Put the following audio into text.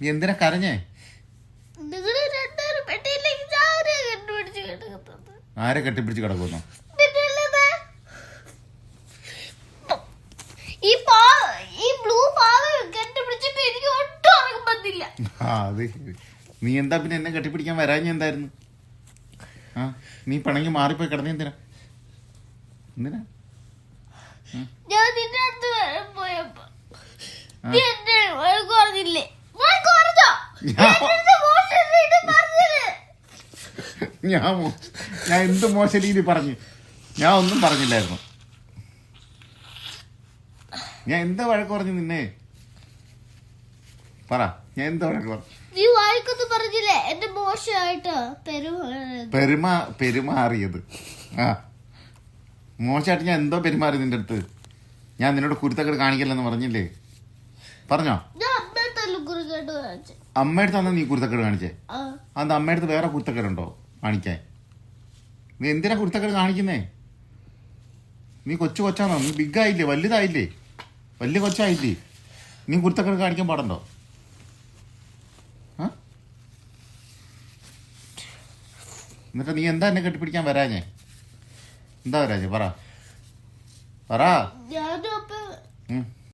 നീ എന്തിനാ കരഞ്ഞേ? ആരെ കെട്ടിപ്പിടിച്ച് കിടക്കുന്നു? നീ എന്താ പിന്നെ എന്നെ കെട്ടിപ്പിടിക്കാൻ വരാഞ്ഞ എന്തായിരുന്നു? ആ നീ പണങ്ങി മാറിപ്പോയി കിടന്ന എന്തിനാ? എന്തിനാ? ഞാൻ നിന്റെ അടുത്ത് വരാൻ പോയപ്പോ ആ. നീ എന്നെ വഴക്ക് പറഞ്ഞില്ലേ വഴക്ക് പറഞ്ഞോ ഞാൻ- ഞാൻ എന്ത് മോശ രീതി പറഞ്ഞു? ഞാൻ ഒന്നും പറഞ്ഞില്ലായിരുന്നു. ഞാൻ എന്താ വഴക്ക് പറഞ്ഞു നിന്നെ? പറ ഞാൻ എന്താ വഴക്ക് പറഞ്ഞു? നീ വായിക്കൊന്നും പറഞ്ഞില്ലേ? എന്റെ മോശമായിട്ട്? പെരുമ പെരുമാ പെരുമാറിയത്. ആ. മോശമായിട്ട് ഞാൻ എന്തോ പെരുമാറി നിന്റെ അടുത്ത്? ഞാൻ നിന്നോട് കുരുത്തക്കേട് കാണിക്കില്ലെന്ന് പറഞ്ഞില്ലേ? പറഞ്ഞോ? കാണിച്ചു. അമ്മയടുത്ത് അന്ന് നീ കുരുത്തക്കേട് കാണിച്ചേ? അത് അമ്മയടുത്ത് വേറെ കുരുത്തക്കേടുണ്ടോ കാണിക്കാൻ? നീ എന്തിനാ കുരുത്തക്കേട് കാണിക്കുന്നേ? നീ കൊച്ചു കൊച്ചാണോ നീ ബിഗ് ആയില്ലേ? വലുതായില്ലേ? വലിയ കൊച്ചായില്ലേ? നീ കുരുത്തക്കേട് കാണിക്കാൻ പാടണ്ടോ? എന്നിട്ട് നീ എന്താ എന്നെ കെട്ടിപ്പിടിക്കാൻ വരാഞ്ഞേ? എന്താ വരാഞ്ഞേ? പറ. പറ.